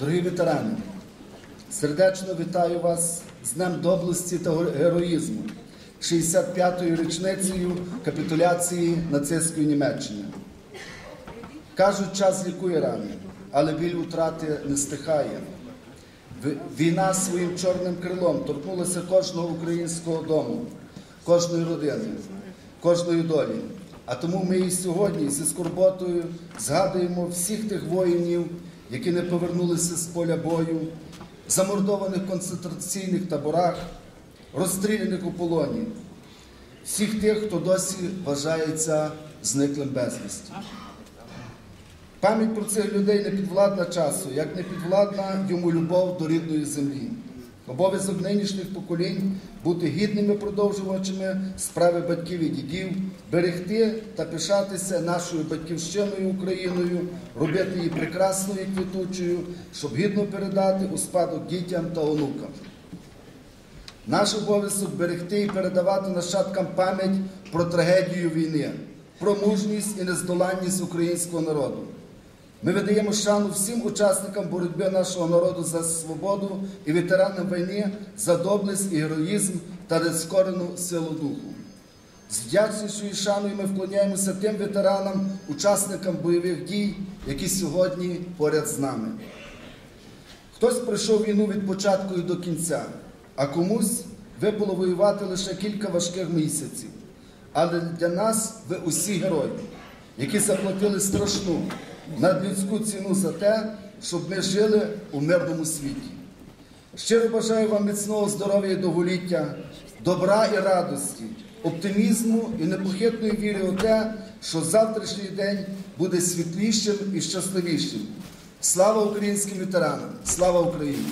Дорогі ветерани, сердечно вітаю вас з Днем доблесті та героїзму, 65-ю річницею капітуляції нацистської Німеччини. Кажуть, час лікує рани, але біль утрати не стихає. Війна своїм чорним крилом торкнулася кожного українського дому, кожної родини, кожної долі. А тому ми і сьогодні зі скорботою згадуємо всіх тих воїнів, які не повернулися з поля бою, замордованих в концентраційних таборах, розстріляних у полоні, всіх тих, хто досі вважається зниклим безвісті. Пам'ять про цих людей не підвладна часу, як не підвладна йому любов до рідної землі. Обов'язок нинішніх поколінь бути гідними продовжувачами справи батьків і дідів, берегти та пишатися нашою батьківщиною Україною, робити її прекрасною і квітучою, щоб гідно передати у спадок дітям та онукам. Наш обов'язок берегти і передавати нащадкам пам'ять про трагедію війни, про мужність і нездоланність українського народу. Ми видаємо шану всім учасникам боротьби нашого народу за свободу і ветеранам війни за доблесть і героїзм та нескорену силу духу. З вдячністю і шаною ми вклоняємося тим ветеранам, учасникам бойових дій, які сьогодні поряд з нами. Хтось пройшов війну від початку і до кінця, а комусь випало воювати лише кілька важких місяців. Але для нас ви усі герої, які заплатили страшну надлюдську ціну за те, щоб ми жили у мирному світі. Щиро бажаю вам міцного здоров'я і довголіття, добра і радості, оптимізму і непохитної віри у те, що завтрашній день буде світлішим і щасливішим. Слава українським ветеранам! Слава Україні!